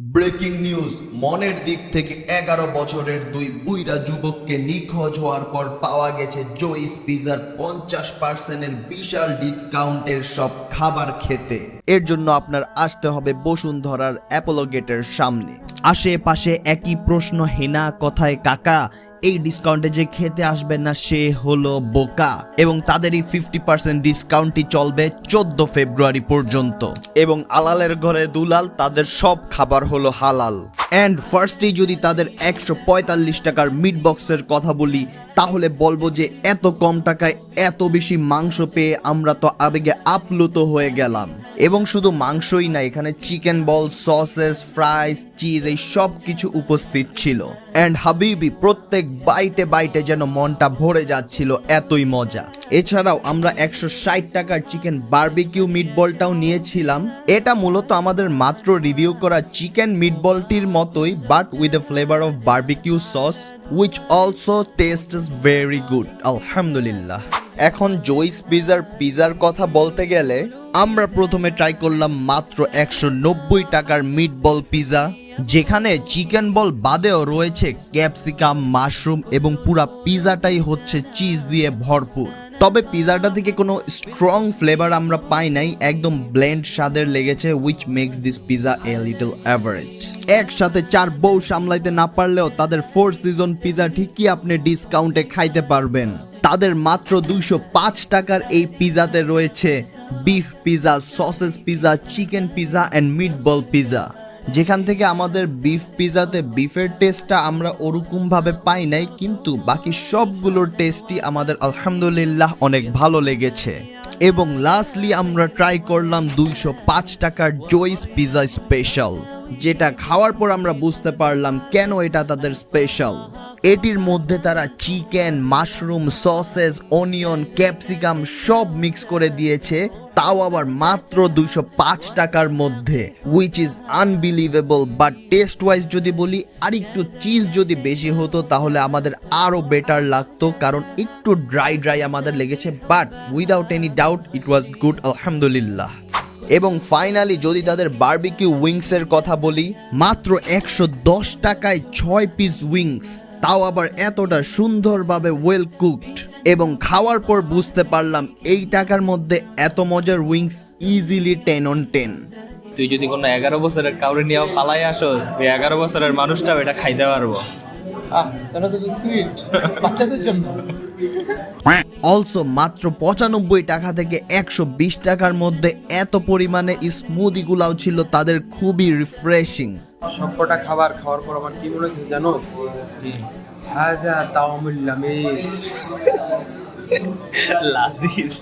Breaking news, মনের দিক থেকে এগারো বছরের দুই বুইরা যুবককে নিখোঁজ হওয়ার পর পাওয়া গেছে জয়িস পিজার পঞ্চাশ পার্সেন্টের বিশাল ডিসকাউন্টের সব খাবার খেতে। এর জন্য আপনার আসতে হবে বসুন্ধরার অ্যাপোলো গেটের সামনে। আশেপাশে একই প্রশ্ন হেনা কথায়, কাকা এই ডিসকাউন্টে যে খেতে আসবে না, সে হলো বোকা। এবং তাদের এই ফিফটি পার্সেন্ট ডিসকাউন্টটি চলবে চোদ্দ ফেব্রুয়ারি পর্যন্ত। এবং আলালের ঘরে দুলাল, তাদের সব খাবার হলো হালাল। অ্যান্ড ফার্স্টেই যদি তাদের একশো পঁয়তাল্লিশ টাকার মিট বক্সের কথা বলি, তাহলে বলব যে এত কম টাকায় এত বেশি মাংস পেয়ে আমরা তো আবেগে আপ্লুত হয়ে গেলাম। এবং শুধু মাংসই না, এখানে chicken ball, sausage, fries, cheese, এই সব কিছু উপস্থিত ছিল। অ্যান্ড হাবিবি প্রত্যেক বাইটে বাইটে যেন মনটা ভরে যাচ্ছিল এতই মজা। এছাড়াও আমরা একশো ষাট টাকার চিকেন বারবিকিউ মিটবলটাও নিয়েছিলাম। এটা মূলত আমাদের মাত্র রিভিউ করা চিকেন মিটবলটির মতোই but with a flavour of barbecue sauce which also taste is very good আলহামদুলিল্লাহ। এখন জয়স পিজার পিজার কথা বলতে গেলে আমরা প্রথমে ট্রাই করলাম মাত্র একশো নব্বই টাকার মিটবল পিজা যেখানে চিকেন বল বাদেও রয়েছে ক্যাপসিকাম মাশরুম এবং পুরা পিজাটাই হচ্ছে চিজ দিয়ে ভরপুর। তবে পিজাটা থেকে কোনো স্ট্রং ফ্লেভার আমরা পাই নাই, একদম ব্লেন্ড স্বাদের লেগেছে which makes this pizza a little average একসাথে চার বউ সামলাইতে না পারলেও তাদের ফোর সিজন পিজা ঠিকই আপনি ডিসকাউন্টে খাইতে পারবেন। তাদের মাত্র দুইশো পাঁচ টাকার এই পিজাতে রয়েছে beef pizza sausage pizza chicken pizza and meatball pizza যেখান থেকে আমাদের বিফ পিজাতে বিফের টেস্টটা আমরা ওরকমভাবে পাই নাই, কিন্তু বাকি সবগুলোর টেস্টই আমাদের আলহামদুলিল্লাহ অনেক ভালো লেগেছে। এবং লাস্টলি আমরা ট্রাই করলাম দুইশো পাঁচ টাকার জয়স পিজা স্পেশাল যেটা খাওয়ার পর আমরা বুঝতে পারলাম কেন এটা তাদের স্পেশাল এটির মধ্যে তারা chicken, mushroom, sausage, onion, capsicum সব মিক্স করে দিয়েছে, তাও আবার মাত্র দুইশো পাঁচ টাকার মধ্যে which is unbelievable but taste wise যদি বলি আর একটু চিজ যদি বেশি হতো, তাহলে আমাদের আরও বেটার লাগতো, কারণ একটু ড্রাই ড্রাই আমাদের লেগেছে but without any doubt it was good আলহামদুলিল্লাহ। এবং ফাইনালি যদি তাদের বারবিকিউ উইংসের কথা বলি, মাত্র একশো দশ টাকায় ছয় পিস উইংস তাও আবার এতটা সুন্দরভাবে ওয়েল কুকড এবং খাওয়ার পর বুঝতে পারলাম এই টাকার মধ্যে এত মজার wings easily ten on ten তুই যদি কোনো এগারো বছরের কাউরে নিয়ে পালাই আসোস ওই এগারো বছরের মানুষটাও এটা খাইতে পারব। অলসো মাত্র পঁচানব্বই টাকা থেকে একশো বিশ টাকার মধ্যে এত পরিমাণে স্মুদিগুলাও ছিল তাদের খুবই রিফ্রেশিং সবকটা খাবার খাওয়ার পর আমার কি মনে হচ্ছে জানো? হাজা তাওমুল্লামিস লামিস। লাজিজ।